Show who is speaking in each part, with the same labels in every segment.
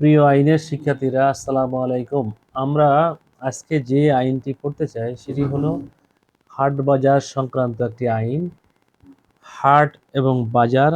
Speaker 1: প্রিয় আইনের শিক্ষার্থীরা, আসসালামু আলাইকুম। আমরা আজকে যে আইনটি পড়তে চাই সেটি হলো হাট বাজার সংক্রান্ত একটি আইন। হাট এবং বাজার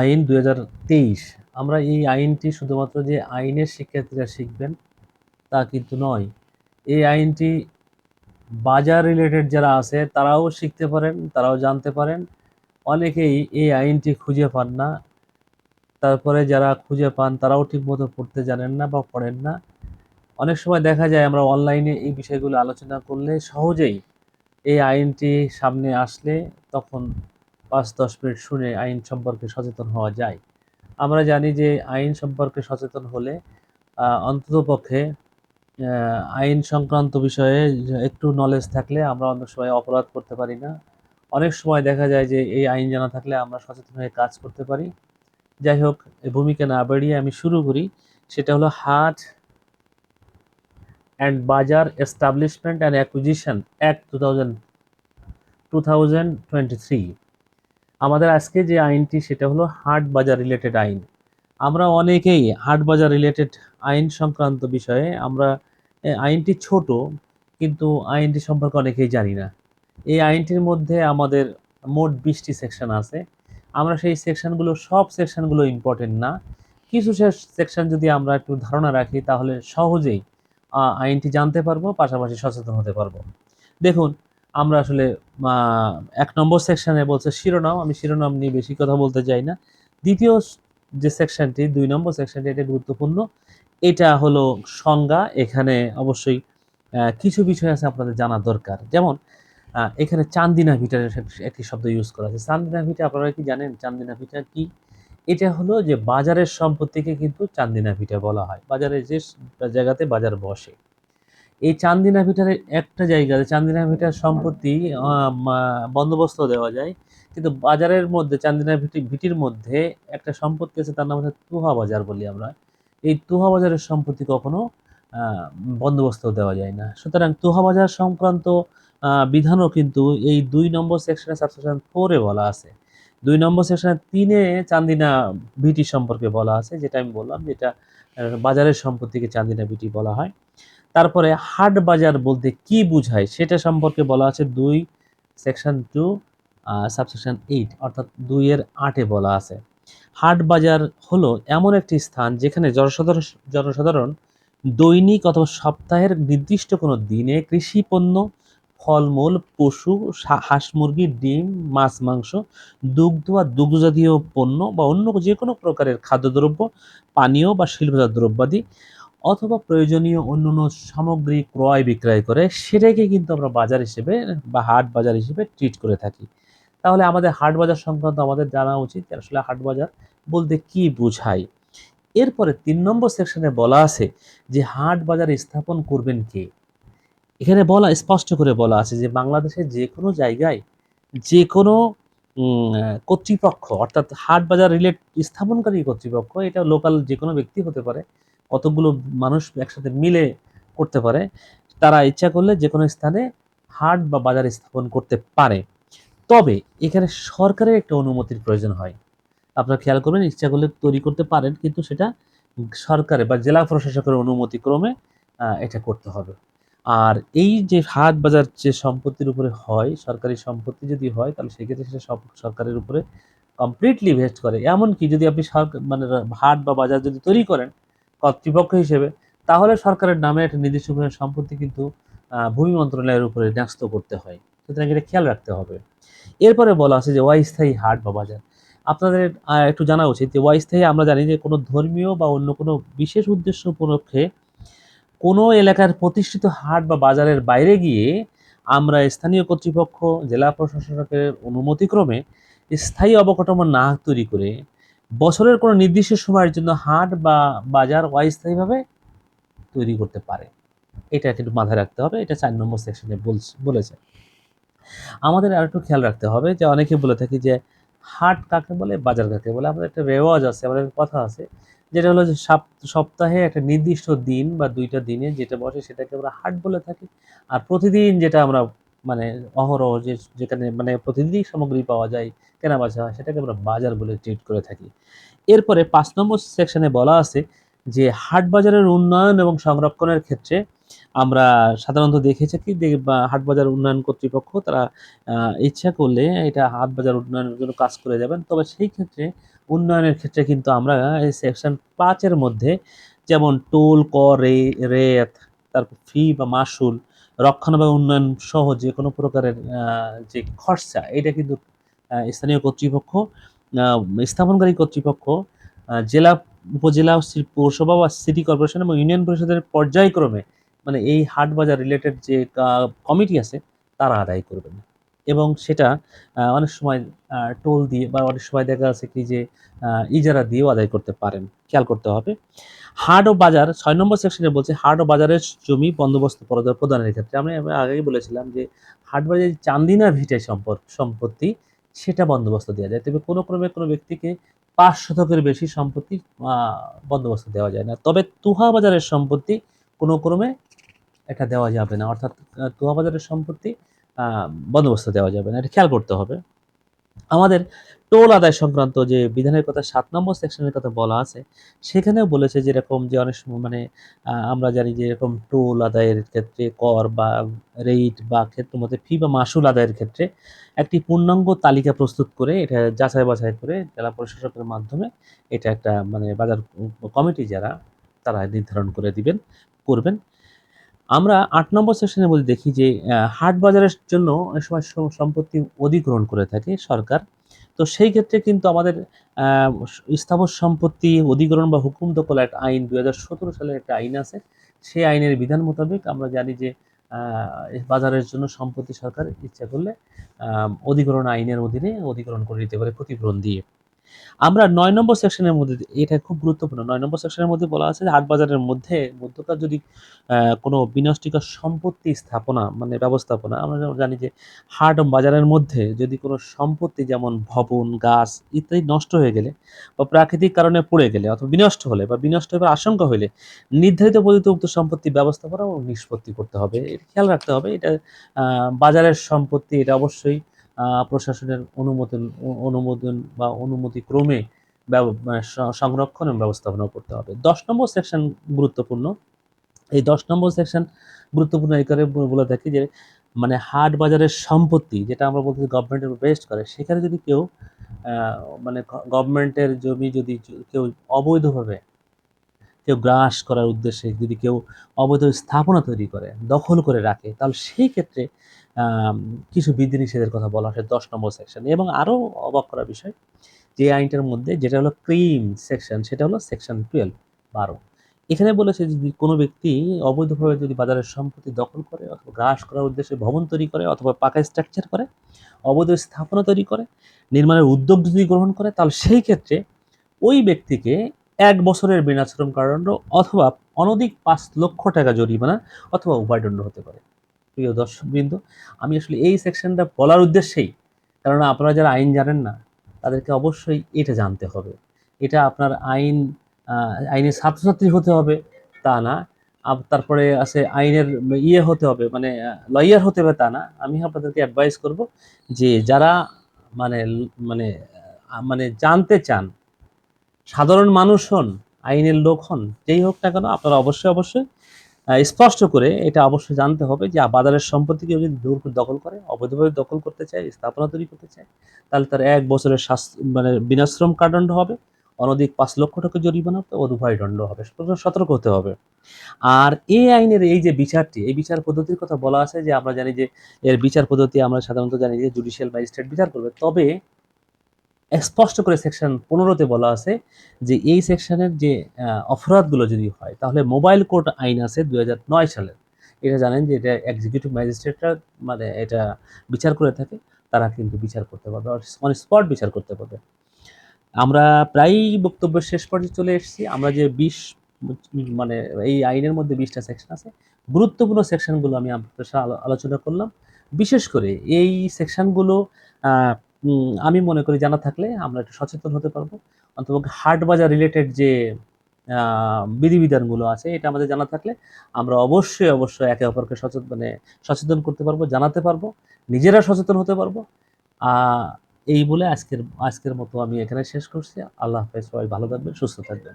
Speaker 1: আইন দু হাজার তেইশ। আমরা এই আইনটি শুধুমাত্র যে আইনের শিক্ষার্থীরা শিখবেন তা কিন্তু নয়। এই আইনটি বাজার রিলেটেড যারা আছে তারাও শিখতে পারেন, তারাও জানতে পারেন। অনেকেই এই আইনটি খুঁজে পান না। তারপরে যারা খুঁজে পান, তারাও ঠিকমতো পড়তে জানেন না বা পড়েন না। অনেক সময় দেখা যায় আমরা অনলাইনে এই বিষয়গুলো আলোচনা করলে সহজেই এই আইনটি সামনে আসলে তখন পাঁচ দশ মিনিট শুনে আইন সম্পর্কে সচেতন হওয়া যায়। আমরা জানি যে আইন সম্পর্কে সচেতন হলে অন্ততপক্ষে আইন সংক্রান্ত বিষয়ে একটু নলেজ থাকলে আমরা অনেক সময় অপরাধ করতে পারি না। অনেক সময় দেখা যায় যে এই আইন জানা থাকলে আমরা সচেতন হয়ে কাজ করতে পারি। যাই হোক ভূমিকা না বাড়িয়ে আমি শুরু করি। সেটা হলো হাট অ্যান্ড বাজার establishment and acquisition act two thousand two thousand twenty three. আমাদের আজকে যে আইনটি, সেটা হলো হাট বাজার রিলেটেড আইন। আমরা অনেকেই হাট বাজার রিলেটেড আইন সংক্রান্ত বিষয়ে আমরা আইনটি ছোট, কিন্তু আইনটি সম্পর্কে অনেকেই জানি না। এই আইনটির মধ্যে আমাদের মোট বিশটি সেকশন আছে। আমরা সেই সেকশনগুলো সব সেকশনগুলো ইম্পর্টেন্ট না। কিছু সেকশন যদি আমরা একটু ধারণা রাখি, তাহলে সহজেই আইনটি জানতে পারব, পাশাপাশি সচেতন হতে পারব। দেখুন, আমরা আসলে এক নম্বর সেকশনে বলছে শিরোনাম, আমি শিরোনাম নিয়ে বেশি কথা বলতে চাই না। দ্বিতীয় যে সেকশনটি দুই নম্বর সেকশনটি এটা গুরুত্বপূর্ণ। এটা হলো সংজ্ঞা, এখানে অবশ্যই কিছু বিষয় আছে আপনাদের জানা দরকার। যেমন এখানে চান্দিনা ভিটার একটি শব্দ ইউজ করা আছে। চান্দিনা ভিটা, আপনারা কি জানেন চান্দিনা ভিটা কি? এটা হলো যে বাজারের সম্পত্তিকে কিন্তু চান্দিনা ভিটা বলা হয়। বাজারে যে জায়গাতে বাজার বসে। এই চান্দিনা ভিটার একটা জায়গাতে চান্দিনা ভিটার সম্পত্তি বন্দোবস্ত দেওয়া যায়। কিন্তু বাজারের মধ্যে, চান্দিনা ভিটি, ভিটির মধ্যে একটা সম্পত্তি আছে, তার নাম হচ্ছে তুহা বাজার বলি আমরা। এই তুহা বাজারের সম্পত্তি কখনো বন্দোবস্ত দেওয়া যায় না। সুতরাং তুহা বাজার সংক্রান্ত বিধানও কিন্তু এই দুই নম্বর সেকশনে সাবসেকশন ফোরে বলা আছে। দুই নম্বর সেকশনে তিনে চান্দিনা ভিটি সম্পর্কে বলা আছে, যেটা আমি বললাম, যেটা বাজারের সম্পত্তিকে চান্দিনা ভিটি বলা হয়। তারপরে হাট বাজার বলতে কি বোঝায়, সেটা সম্পর্কে বলা আছে দুই সেকশন টু সাবসেকশন এইট অর্থাৎ দুইয়ের আটে বলা আছে। হাট বাজার হলো এমন একটি স্থান যেখানে জনসাধারণ জনসাধারণ দৈনিক অথবা সপ্তাহের নির্দিষ্ট কোনো দিনে কৃষি পণ্য, ফলমূল, পশু হাঁস মুরগি, ডিম, মাছ, মাংস, দুগ্ধ বা দুগ্ধজাতীয় পণ্য বা অন্য যে কোনো প্রকারের খাদ্যদ্রব্য, পানীয় বা শিল্পজাত দ্রব্যাদি অথবা প্রয়োজনীয় অন্য অন্য সামগ্রী ক্রয় বিক্রয় করে সেটাকে কিন্তু আমরা বাজার হিসেবে বা হাট বাজার হিসেবে ট্রিট করে থাকি। তাহলে আমাদের হাট বাজার সংক্রান্ত আমাদের জানা উচিত আসলে হাট বাজার বলতে কি বোঝায়। এরপরে তিন নম্বর সেকশনে বলা আছে যে হাট বাজার স্থাপন করবেন কে? এখানে বলা, স্পষ্ট করে বলা আছে যে বাংলাদেশের যে কোনো জায়গায় যে কোনো কর্তৃপক্ষ, অর্থাৎ হাট বাজার রিলেট স্থাপনকারী কর্তৃপক্ষ, এটা লোকাল যে কোনো ব্যক্তি হতে পারে, কতগুলো মানুষ একসাথে মিলে করতে পারে, তারা ইচ্ছা করলে যে কোনো স্থানে হাট বা বাজার স্থাপন করতে পারে। তবে এখানে সরকারের একটা অনুমতির প্রয়োজন হয়। আপনারা খেয়াল করবেন ইচ্ছা করলে তৈরি করতে পারেন, কিন্তু সেটা সরকারে বা জেলা প্রশাসকের অনুমতি ক্রমে এটা করতে হবে। আর এই যে হাট বাজার যে সম্পত্তির উপরে হয়, সরকারি সম্পত্তি যদি হয়, তাহলে সেক্ষেত্রে সেটা সব সরকারের উপরে কমপ্লিটলি ভেস্ট করে। এমনকি যদি আপনি সরকার মানে হাট বা বাজার যদি তৈরি করেন, কর্তৃপক্ষ হিসেবে, তাহলে সরকারের নামে একটা নির্দিষ্ট পরিমাণ সম্পত্তি কিন্তু ভূমি মন্ত্রণালয়ের উপরে ন্যস্ত করতে হয়। সুতরাং এটা খেয়াল রাখতে হবে। এরপরে বলা আছে যে অস্থায়ী হাট বা বাজার। আপনাদের একটু জানা উচিত যে অস্থায়ী আমরা জানি যে কোনো ধর্মীয় বা অন্য কোনো বিশেষ উদ্দেশ্য উপলক্ষে কোনো এলাকার প্রতিষ্ঠিত হাট বা বাজারের বাইরে গিয়ে আমরা স্থানীয় কর্তৃপক্ষ, জেলা প্রশাসকের অনুমতিক্রমে স্থায়ী অবকাঠামো না তৈরি করে বছরের কোনো নির্দিষ্ট সময়ের জন্য হাট বা বাজার অস্থায়ীভাবে তৈরি করতে পারে। এটা একটু মাথায় রাখতে হবে, এটা চার নম্বর সেকশনে বলছে, বলেছে। আমাদের আর একটু খেয়াল রাখতে হবে যে অনেকে বলে থাকি যে হাট কাকে বলে, বাজার কাকে বলে, আমাদের একটা রেওয়াজ আছে, আমাদের কথা আছে, যেটা হলো যে সাপ- সপ্তাহে একটা নির্দিষ্ট দিন বা দুইটা দিনে যেটা বসে সেটাকে আমরা হাট বলে থাকি। আর প্রতিদিন যেটা আমরা মানে অহরহ যে, যেখানে মানে প্রতিদিনই সামগ্রী পাওয়া যায়, কেনা বেচা হয়, সেটাকে আমরা বাজার বলে ট্রিট করে থাকি। এরপরে পাঁচ নম্বর সেকশনে বলা আছে যে হাট বাজারের উন্নয়ন এবং সংরক্ষণের ক্ষেত্রে আমরা সাধারণত দেখেছি কি যে, বা হাট বাজার উন্নয়ন কর্তৃপক্ষ তারা ইচ্ছা করলে এটা হাট বাজার উন্নয়নের জন্য কাজ করে যাবেন। তবে সেই ক্ষেত্রে উন্নয়নের ক্ষেত্রে কিন্তু আমরা এই সেকশন পাঁচের মধ্যে যেমন টোল কর রেত, তারপর ফি বা মাসুল, রক্ষণাবেক্ষণ উন্নয়ন সহ যে কোনো প্রকারের যে খরচা, এটা কিন্তু স্থানীয় কর্তৃপক্ষ স্থাপনকারী কর্তৃপক্ষ জেলা, উপজেলা, পৌরসভা বা সিটি কর্পোরেশন এবং ইউনিয়ন পরিষদের পর্যায়ক্রমে মানে এই হাট বাজার রিলেটেড যে কমিটি আছে, তারা আদায় করবেন। এবং সেটা অনেক সময় টোল দিয়ে বা অনেক সময় দেখা যাচ্ছে কি যে ইজারা দিয়েও আদায় করতে পারেন। খেয়াল করতে হবে। হাট ও বাজার, ছয় নম্বর সেকশনে বলছে, হাট ও বাজারের জমি বন্দোবস্ত প্রদান- প্রদানের ক্ষেত্রে। আমি আগেই বলেছিলাম যে, হাট বাজারে চান্দিনা ভিটে সম্পদ, সম্পত্তি, সেটা বন্দোবস্ত দেওয়া যায়। তবে কোনো ক্রমে কোনো ব্যক্তিকে পাঁচ শতকের বেশি সম্পত্তি বন্দোবস্ত দেওয়া যায় না। তবে তুহা বাজারের সম্পত্তি কোনো ক্রমে এটা দেওয়া যাবে না। অর্থাৎ বাজারের সম্পত্তি বন্দোবস্ত দেওয়া যাবে না। এটা খেয়াল করতে হবে। আমাদের টোল আদায় সংক্রান্ত যে বিধানের কথা, সাত নম্বর সেকশনের কথা বলা আছে, সেখানেও বলেছে যেরকম যে অনেক সময় মানে আমরা জানি যে এরকম টোল আদায়ের ক্ষেত্রে কর বা রেট বা ক্ষেত্র মধ্যে ফি বা মাসুল আদায়ের ক্ষেত্রে একটি পূর্ণাঙ্গ তালিকা প্রস্তুত করে এটা যাচাই বাছাই করে জেলা প্রশাসকের মাধ্যমে এটা একটা মানে বাজার কমিটি যারা, তারা নির্ধারণ করে দিবেন, করবেন। আমরা আট নম্বর সেকশনের মধ্যে দেখি যে হাট বাজারের জন্য অনেক সময় সম্পত্তি অধিগ্রহণ করে থাকে সরকার। তো সেই ক্ষেত্রে কিন্তু আমাদের স্থাবর সম্পত্তি অধিগ্রহণ বা হুকুম দখল একটা আইন দুই হাজার সতেরো সালের একটা আইন আছে। সেই আইনের বিধান মোতাবেক আমরা জানি যে বাজারের জন্য সম্পত্তি সরকার ইচ্ছা করলে অধিগ্রহণ আইনের অধীনে অধিগ্রহণ করে নিতে পারে ক্ষতিপূরণ দিয়ে আমরা নয় নম্বর সেকশনের মধ্যে, এটা খুব গুরুত্বপূর্ণ, নয় নম্বর সেকশনের মধ্যে বলা আছে যে হাট বাজারের মধ্যে, মধ্যকার যদি কোনো বিনষ্টিকর সম্পত্তি স্থাপনা মানে ব্যবস্থাপনা, আমরা জানি যে হাট বাজারের মধ্যে যদি কোনো সম্পত্তি যেমন ভবন, গাছ ইত্যাদি নষ্ট হয়ে গেলে বা প্রাকৃতিক কারণে পড়ে গেলে অথবা বিনষ্ট হলে বা বিনষ্ট হবার আশঙ্কা হলে নির্ধারিত পদ্ধতিতে উক্ত সম্পত্তি ব্যবস্থাপনা ও নিষ্পত্তি করতে হবে। খেয়াল রাখতে হবে, এটা বাজারের সম্পত্তি, এটা অবশ্যই প্রশাসনের অনুমোদন অনুমোদন বা অনুমতি ক্রমে মানে সংরক্ষণ এবং ব্যবস্থাপনা করতে হবে। দশ নম্বর সেকশন গুরুত্বপূর্ণ। এই দশ নম্বর সেকশন গুরুত্বপূর্ণ এই করে ব- বলে থাকি যে মানে হাট বাজারের সম্পত্তি, যেটা আমরা বলতে গভর্নমেন্টের বেস্ট করে, সেখানে যদি কেউ মানে গভর্নমেন্টের জমি যদি কেউ অবৈধভাবে কেউ গ্রাস করার উদ্দেশ্যে যদি কেউ অবৈধ স্থাপনা তৈরি করে, দখল করে রাখে, তাহলে সেই ক্ষেত্রে কিছু বিধিনিষেধের কথা বলা হয় দশ নম্বর সেকশন এবং আরও অবাক করার বিষয়, যে আইনটার মধ্যে যেটা হলো ক্রিম সেকশন সেটা হলো সেকশন টুয়েলভ বারো। এখানে বলেছে যদি কোনো ব্যক্তি অবৈধভাবে যদি বাজারের সম্পত্তি দখল করে অথবা গ্রাস করার উদ্দেশ্যে ভবন তৈরি করে অথবা পাকা স্ট্রাকচার করে, অবৈধ স্থাপনা তৈরি করে, নির্মাণের উদ্যোগ যদি গ্রহণ করে, তাহলে সেই ক্ষেত্রে ওই ব্যক্তিকে এক বছরের বিনাশ্রম কারাদণ্ড অথবা অনধিক পাঁচ লক্ষ টাকা জরিমানা অথবা উভয়দণ্ড হতে পারে। প্রিয় দর্শকবৃন্দ, আমি আসলে এই সেকশনটা বলার উদ্দেশ্যেই কারণ আপনারা যারা আইন জানেন না, তাদেরকে অবশ্যই এটা জানতে হবে। এটা আপনার আইন আইনের ছাত্রছাত্রী হতে হবে, তা না। তারপরে আছে আইনের ইয়ে হতে হবে মানে লয়ার হতে হবে, তা না। আমি আপনাদেরকে অ্যাডভাইস করব যে, যারা মানে মানে মানে জানতে চান সাধারণ মানুষ হন, আইনের লোক হন, যেই হোক না কেন, আপনারা অবশ্যই অবশ্যই স্পষ্ট করে এটা অবশ্যই জানতে হবে যে বাজারের সম্পত্তি কেউ যদি দূর দখল করে, অবৈধভাবে দখল করতে চায়, স্থাপনা তৈরি করতে চায়, তাহলে তার এক বছরের শাস্তি মানে বিনাশ্রম কারাদণ্ড হবে, অনধিক পাঁচ লক্ষ টাকা জরিমানা হবে ও উভয় দণ্ড হবে সতর্ক হতে হবে। আর এই আইনের এই যে বিচারটি, এই বিচার পদ্ধতির কথা বলা আছে যে আমরা জানি যে এর বিচার পদ্ধতি আমরা সাধারণত জানি যে জুডিশিয়াল ম্যাজিস্ট্রেট বিচার করবে, তবে স্পষ্ট করে সেকশন পনেরোতে বলা আছে যে এই সেকশনের যে অপরাধগুলো যদি হয়, তাহলে মোবাইল কোর্ট আইন আছে নয় সালের। এটা জানেন যে এটা এক্সিকিউটিভ ম্যাজিস্ট্রেটরা মানে এটা বিচার করে থাকে, তারা কিন্তু বিচার করতে পারবে অন স্পট বিচার করতে পারবে। আমরা প্রায়ই বক্তব্যের শেষ পর্যায়ে চলে এসেছি। আমরা যে বিশ মানে এই আইনের মধ্যে বিশটা সেকশন আছে, গুরুত্বপূর্ণ সেকশনগুলো আমি আপনাদের সাথে আলোচনা করলাম। বিশেষ করে এই সেকশনগুলো আমি মনে করি জানা থাকলে আমরা একটু সচেতন হতে পারব। অন্তত হাট বাজার রিলেটেড যে বিধিবিধানগুলো আছে, এটা আমাদের জানা থাকলে আমরা অবশ্যই অবশ্যই একে অপরকে সচেতন মানে সচেতন করতে পারব, জানাতে পারব, নিজেরা সচেতন হতে পারব। এই বলে আজকের আজকের মতো আমি এখানে শেষ করছি। আল্লাহ হাফেজ, সবাই ভালো থাকবেন, সুস্থ থাকবেন।